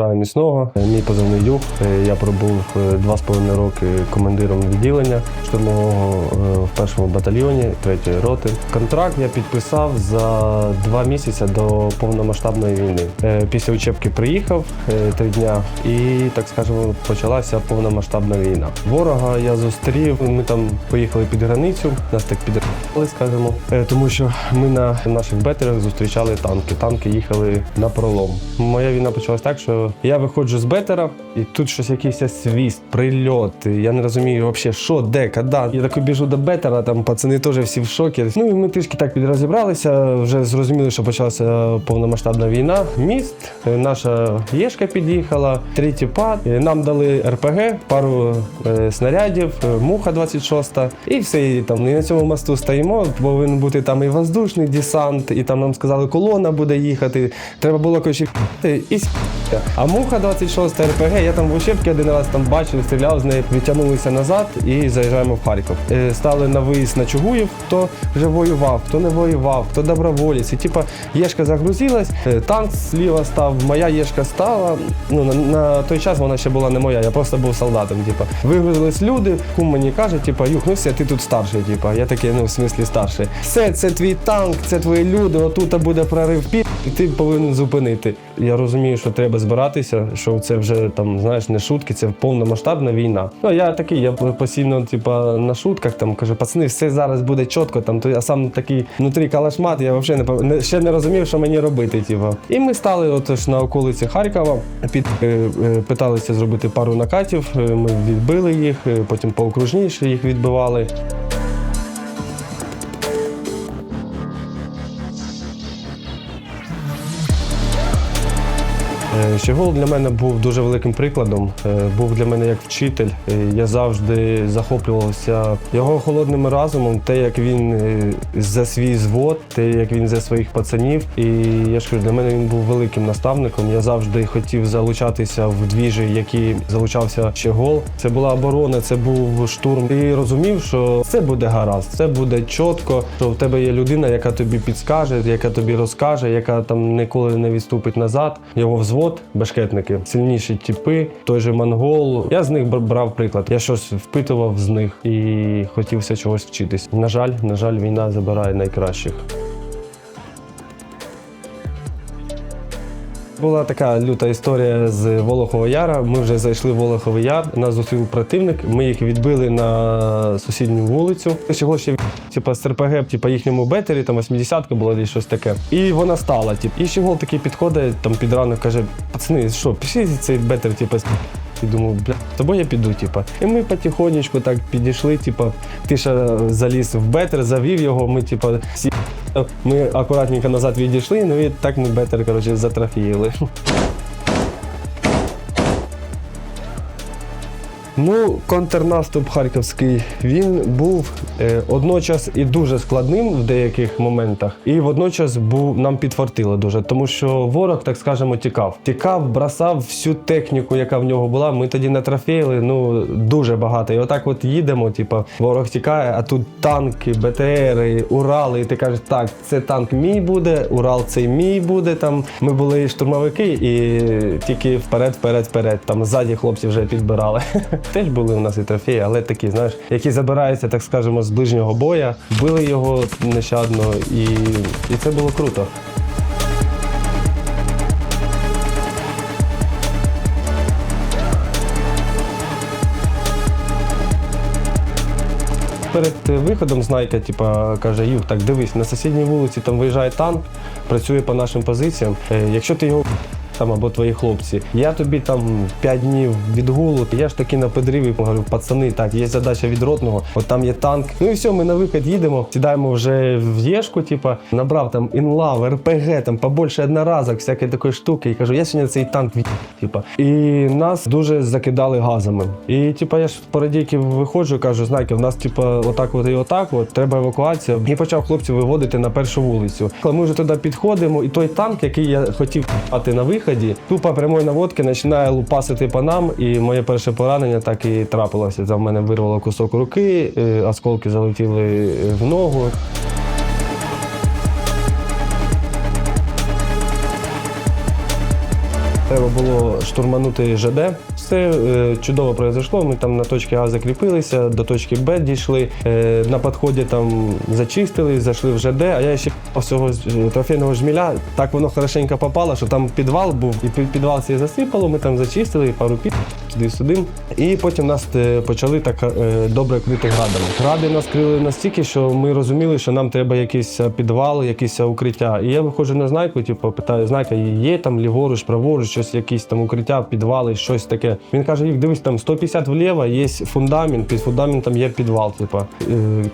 Бажаю міцного. Е, Мій позивний юг. Е, Я пробув е, два з половиною роки командиром відділення штурмового в першому батальйоні третьої роти. Контракт я підписав за два місяці до повномасштабної війни. Після учебки приїхав три дня, і так скажемо, почалася повномасштабна війна. Ворога я зустрів. Ми там поїхали під границю. Нас так підрали, скажімо, Е, тому що ми на наших бетерах зустрічали танки. Танки їхали на пролом. Моя війна почалась так, що я виходжу з бетера, і тут щось якийсь свіст, прильот. Я не розумію взагалі, що, де, коли. Я такий біжу до бетера, там пацани теж всі в шокі. Ну і ми трішки так підрозібралися, вже зрозуміли, що почалася повномасштабна війна. Міст, е, наша єшка під'їхала, третій пад. Е, Нам дали РПГ, пару снарядів, муха 26 і все. І, там, і на цьому мосту стоїмо. Повинен бути там і воздушний десант, і там нам сказали, колона буде їхати. Треба було коротше, і с***. А муха 26 РПГ, я там в Ощепці один раз там бачив, стріляв з неї, відтягнулися назад і заїжджаємо в Харків. Е, Стали на виїзд на Чугуїв, хто вже воював, хто не воював, хто доброволець. І типа єшка загрузилась, е, танк зліва став, моя єшка стала. Ну на, на той час вона ще була не моя, я просто був солдатом. Типа вигрузились люди, кум мені каже, типа, юх, ну все, ти тут старший. Типа, я такий, ну в смислі старший. Все, це твій танк, це твої люди. Отут буде прорив пі, і ти повинен зупинити. Я розумію, що треба збиратися, що це вже там, знаєш, не шутки, це повномасштабна війна. Ну я такий, я постійно, типа, на шутках там кажу, пацани, все зараз буде чітко. Там то я сам такий внутрі калашмат, я взагалі не, ще не розумів, що мені робити. Типа. І ми стали отож на околиці Харкова, під е, е, питалися зробити пару накатів. е, Ми відбили їх, потім поокружніше їх відбивали. Щегол для мене був дуже великим прикладом. е, Був для мене як вчитель. Е, Я завжди захоплювався його холодним разумом, те, як він е, за свій звод, те, як він за своїх пацанів. І я ж кажу, для мене він був великим наставником. Я завжди хотів залучатися в двіжі, які залучався Щегол. Це була оборона, це був штурм. Ти розумів, що все буде гаразд, все буде чітко, що в тебе є людина, яка тобі підскаже, яка тобі розкаже, яка там ніколи не відступить назад. Його взвод, бешкетники, сильніші типи, той же монгол. Я з них брав приклад. Я щось впитував з них і хотівся чогось вчитись. На жаль, на жаль, війна забирає найкращих. Була така люта історія з Волохова Яра. Ми вже зайшли в Волоховий Яр. Нас зустрів противник. Ми їх відбили на сусідню вулицю. Чого ще типа з РПГ, типа їхньому бетері, там 80-ка була десь щось таке. І вона стала. Тип. І Щегол такий підходить там під ранок, каже: пацани, що, пішли цей бетер, типа, і думав, бля, з тобою я піду, типа. І ми потихонечку так підійшли, типа, тиша заліз в бетер, завів його, ми, типа, всі. Ми акуратненько назад відійшли, ну і так ми бетер, коротше, затрофіїли. Ну, контрнаступ харківський він був е, одночас і дуже складним в деяких моментах, і водночас був нам підфартило дуже, тому що ворог, так скажемо, тікав. Тікав, бросав всю техніку, яка в нього була. Ми тоді натрофеїли ну дуже багато. І отак, от їдемо. Типа, ворог тікає, а тут танки, БТРи, Урали. І ти кажеш, так, це танк мій буде, Урал цей мій буде. Там ми були штурмовики, і тільки вперед, вперед, вперед. Там ззаді хлопці вже підбирали. Теж були у нас і трофеї, але такі, знаєш, які забираються, так скажемо, з ближнього боя. Били його нещадно, і, і це було круто. Перед виходом знайка, типа, каже, Юг, так дивись, на сусідній вулиці там виїжджає танк, працює по нашим позиціям. Е, Якщо ти його там або твої хлопці, я тобі там 5 днів відгулу, я ж таки на підриві говорю, пацани, так, є задача від ротного, от там є танк. Ну і все, ми на вихід їдемо, сідаємо вже в Єшку, типа, набрав там інлав, РПГ, там побольше одноразок, всякої такої штуки. І кажу, я сьогодні цей танк від... типа. І нас дуже закидали газами. І типа я ж в парадійки виходжу, кажу, знаєте, в нас типа отак от і отак, от треба евакуація. І почав хлопців виводити на першу вулицю. Коли ми вже туди підходимо, і той танк, який я хотів мати на виході, тупо прямої наводки починає лупасити по нам. І моє перше поранення так і трапилося. За мене вирвало кусок руки, е, осколки залетіли в ногу. Треба було штурманути ЖД. Все е, чудово произошло. Ми там на точці А закріпилися, до точки Б дійшли. Е, на підході там зачистили, зайшли в ЖД, а я ще всього з- е, трофейного жміля. Так воно хорошенько попало, що там підвал був, і під підвал всі засипало. Ми там зачистили пару під туди-сюди. І потім нас е, почали так е, добре крити градами. Гради нас крили настільки, що ми розуміли, що нам треба якийсь е, підвал, якесь укриття. І я виходжу на знайку, типу, питаю, знайка, є там ліворуч, праворуч, щось якісь там укриття, підвали, щось таке. Він каже: їх дивись, там 150 вліво, є фундамент, під фундаментом є підвал. Типу.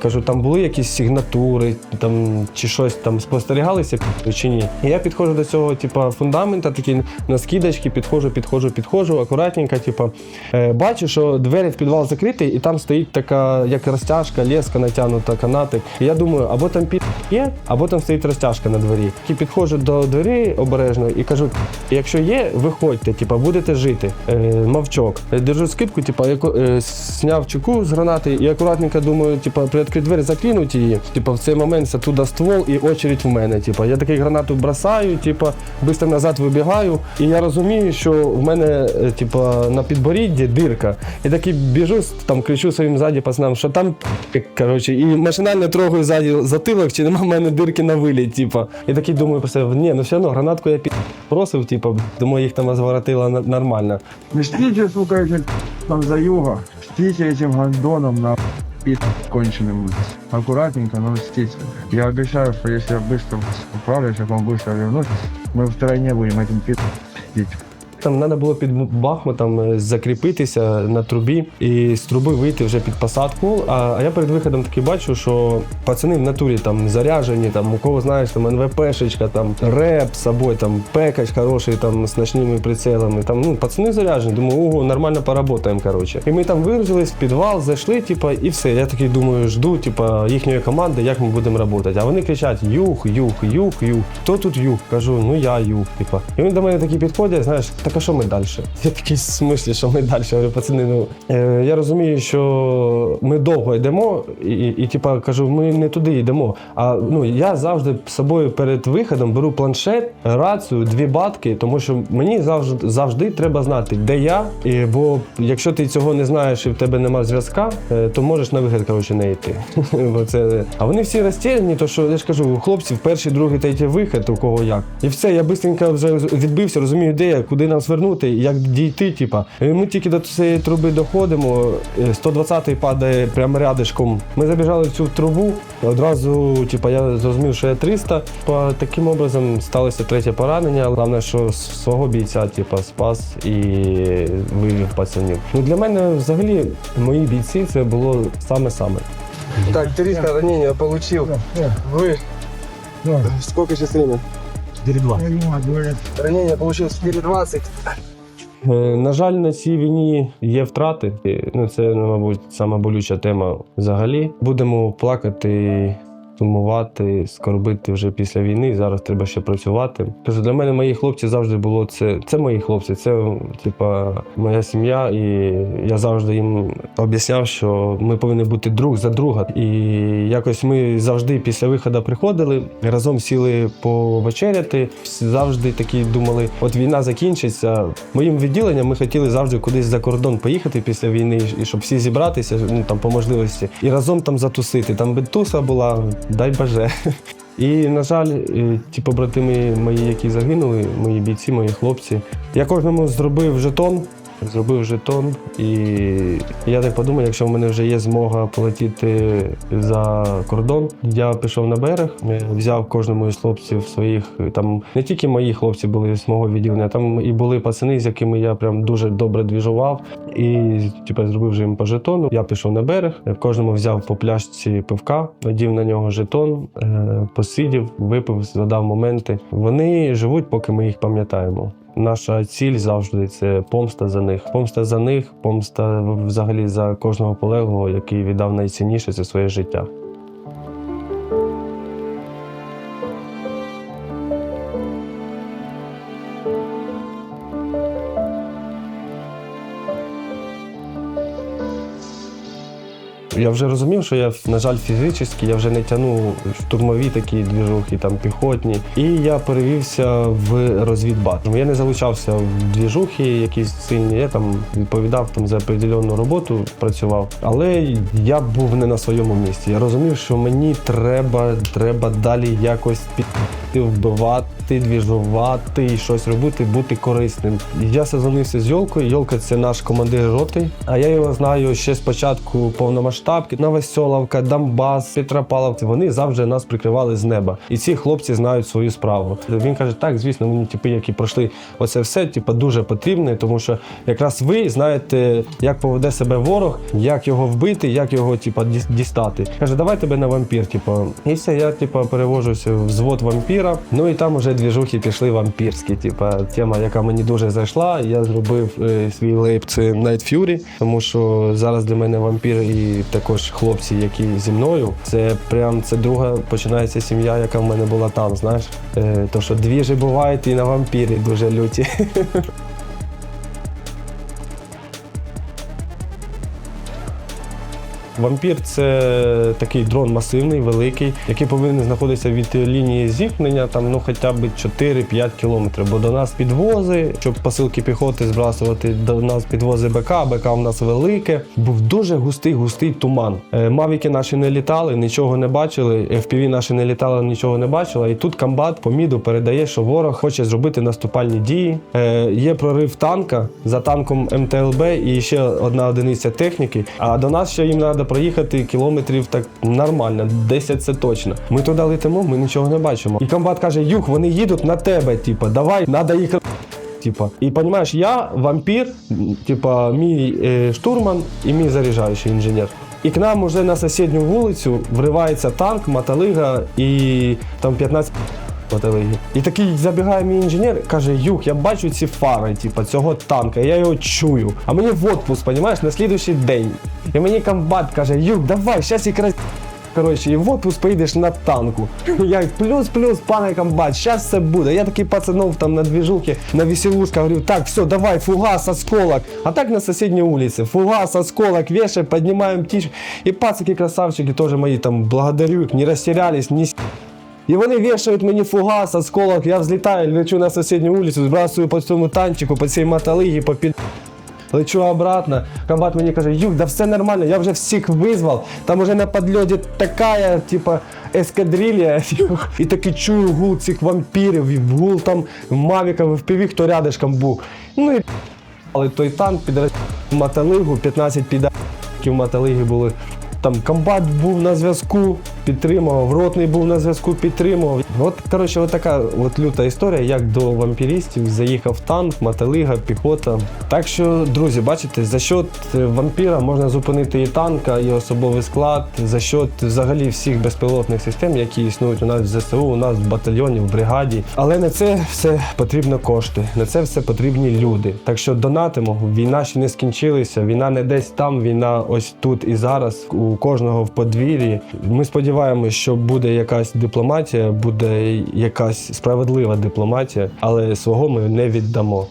Кажу, там були якісь сигнатури, там чи щось там спостерігалися чи ні. І я підходжу до цього, типу, фундамента, такий на скидочки, підходжу, підходжу, підходжу, акуратненько, типу, е, бачу, що двері в підвал закриті, і там стоїть така, як розтяжка, леска натягнута, канатик. І я думаю, або там під є, або там стоїть розтяжка на двері. І підходжу до двері обережно і кажу: якщо є, виходьте, типу, будете жити. Е, мовчок. Е, Держу скидку, е, сняв чеку з гранати і акуратненько думаю, типу, приоткрити двері, закинуть її. Типу, в цей момент туди ствол і очередь в мене. Типу, я такий гранату бросаю, типу, швидко назад вибігаю. І я розумію, що в мене типу, на підборідді дирка. І такий біжу, там кричу своїм ззаді пацанам, що там коротше, і машинально трогаю ззаді затилок, чи нема в мене дирки на виліт. Типу. І такий думаю про себе, ні, ну все одно гранатку я просив, типу, думаю, їх там розворотило на- нормально. Не ждите, сука, этим там за юга. Ждите этим гандоном на пи*** конченым. Аккуратненько, но мстите. Я обещаю, что если я быстро управлюсь, я к вам быстро вернусь, мы втройне будем этим пи*** пить. Там треба було під Бахмутом е, закріпитися на трубі і з труби вийти вже під посадку. А, я перед виходом таки бачу, що пацани в натурі там заряжені, там у кого знаєш, там НВПшечка, там реп з собою, там пекач хороший, там з ночними прицелами. Там ну пацани заряжені. Думаю, ого, нормально поработаємо. Коротше. І ми там вигрузились підвал, зайшли, типа, і все. Я такий думаю, жду, типа, їхньої команди, як ми будемо працювати. А вони кричать: Юх, юх, юх, юх. Хто тут юх? Кажу, ну я юх. Типа. І вони до мене такі підходять, знаєш, так а що ми далі? Я такий в смислі, що ми далі? Я говорю, пацани, ну е, я розумію, що ми довго йдемо, і, і, і типа кажу, ми не туди йдемо. А ну я завжди з собою перед виходом беру планшет, рацію, дві батки, тому що мені завжди завжди треба знати, де я. І, бо якщо ти цього не знаєш і в тебе нема зв'язка, е, то можеш на вихід коротше не йти. Бо це... А вони всі розтіряні, то що я ж кажу, у хлопців перший, другий, третій вихід, у кого як. І все, я швидко вже відбився, розумію, де я, куди нам Звернути, як дійти. Типа е, ми тільки до цієї труби доходимо. Е, 120-й падає прямо рядишком. Ми забіжали в цю трубу. Одразу, типа, я зрозумів, що я 300. По таким образом сталося третє поранення. Головне, що свого бійця, типа, спас і вивів пацанів. Ну для мене, взагалі, мої бійці це було саме-саме. Так, 300 ранення отримав. Ви ну. сколько часів? 4,20. Ранення получилось 4,20. Е, на жаль, на цій війні є втрати. Ну, Це, мабуть, найболюча тема взагалі. Будемо плакати сумувати, скорбити вже після війни. Зараз треба ще працювати. Кажу, для мене мої хлопці завжди було це. Це мої хлопці, це типа моя сім'я, і я завжди їм об'ясняв, що ми повинні бути друг за друга. І якось ми завжди після виходу приходили, разом сіли повечеряти. Завжди такі думали, от війна закінчиться. Моїм відділенням ми хотіли завжди кудись за кордон поїхати після війни, і щоб всі зібратися, ну там по можливості, і разом там затусити. Там би туса була, дай боже. І, на жаль, ті побратими мої, які загинули, мої бійці, мої хлопці. Я кожному зробив жетон. Зробив жетон, і я так подумав, якщо в мене вже є змога полетіти за кордон, я пішов на берег, взяв кожному із хлопців своїх. Там не тільки мої хлопці були з мого відділення, там і були пацани, з якими я прям дуже добре двіжував. І типу, зробив вже їм по жетону. Я пішов на берег, е, кожному взяв по пляшці пивка, надів на нього жетон, е, посидів, випив, згадав моменти. Вони живуть, поки ми їх пам'ятаємо. Наша ціль завжди це помста за них. Помста за них, помста взагалі за кожного полеглого, який віддав найцінніше це своє життя. Я вже розумів, що я, на жаль, фізично, я вже не тягну штурмові такі двіжухи, там піхотні. І я перевівся в розвідбат. Я не залучався в двіжухи якісь сильні. Я там відповідав там за определенну роботу, працював. Але я був не на своєму місці. Я розумів, що мені треба, треба далі якось піти вбивати, двіжувати і щось робити, бути корисним. Я созвонився з Йолкою. Йолка це наш командир роти. А я його знаю ще з початку повномасштабки. Новоселовка, Донбас, Петропавловці. Вони завжди нас прикривали з неба. І ці хлопці знають свою справу. Він каже: так, звісно, мені типи, які пройшли оце все, типу, дуже потрібне, тому що якраз ви знаєте, як поведе себе ворог, як його вбити, як його типу, дістати. Каже, давай тебе на вампір. Типу. І все, я типу, перевожуся в взвод вампіра. Ну і там вже двіжухи пішли вампірські. Типу, тема, яка мені дуже зайшла. Я зробив е, свій лейб це Night Fury, тому що зараз для мене вампір і також хлопці, які зі мною. Це прям це друга починається сім'я, яка в мене була там. Знаєш, е, то що двіжі бувають і на вампірі дуже люті. Вампір це такий дрон масивний, великий, який повинен знаходитися від лінії зіткнення, там ну хоча б 4-5 кілометрів. Бо до нас підвози, щоб посилки піхоти збрасувати, до нас підвози БК, БК в нас велике. Був дуже густий, густий туман. Е, Мавіки наші не літали, нічого не бачили. FPV наші не літали, нічого не бачили. І тут комбат по міду передає, що ворог хоче зробити наступальні дії. Е, є прорив танка за танком МТЛБ і ще одна одиниця техніки. А до нас ще їм треба проїхати кілометрів так нормально, 10 це точно. Ми туди летимо, ми нічого не бачимо. І комбат каже: Юх, вони їдуть на тебе. Типа, давай, треба їх. Типа, і розумієш, я вампір, типа, мій е, штурман і мій заряджаючий інженер. І к нам уже на сусідню вулицю вривається танк, мотолига і там 15 мотолиги. І такий забігає мій інженер, каже: Юх, я бачу ці фари, типа, цього танка, я його чую. А мені в отпуск, понімаєш, на слідуючий день. І мені комбат каже, Юх, давай, зараз якраз. Коротше, і в отпуск поїдеш на танку. Я плюс-плюс, пане комбат, зараз все буде. Я такий пацанов там на двіжухи, на веселушках говорю, так, все, давай, фугас, осколок. А так на сусідній вулиці. Фугас, осколок, вешай, піднімаємо тіч. І пацики красавчики теж мої там благодарю не розтерялись, не і вони вішають мені фугас, осколок, я взлітаю, лечу на сусідню вулицю, збрасую по цьому танчику, по цій мотолигі, по під... Лечу обратно. Комбат мені каже, Юк, да все нормально, я вже всіх визвав. Там уже на підльоті така, типа, ескадрилья. І таки чую гул цих вампірів, гул там Мавіка в піві, хто рядишком був. Ну і але той танк під мотолигу, 15 підарків мотолиги були. Там комбат був на зв'язку, підтримував, ротний був на зв'язку, підтримував. От, коротше, от така от люта історія, як до вампірістів заїхав танк, мотолига, піхота. Так що, друзі, бачите, за счет е, вампіра можна зупинити і танка, і особовий склад, за счет взагалі всіх безпілотних систем, які існують у нас в ЗСУ, у нас в батальйоні, в бригаді. Але на це все потрібно кошти, на це все потрібні люди. Так що донатимо, війна ще не скінчилася, війна не десь там, війна ось тут і зараз, у кожного в подвір'ї. Ми сподіваємося, що буде якась дипломатія, буде якась справедлива дипломатія, але свого ми не віддамо.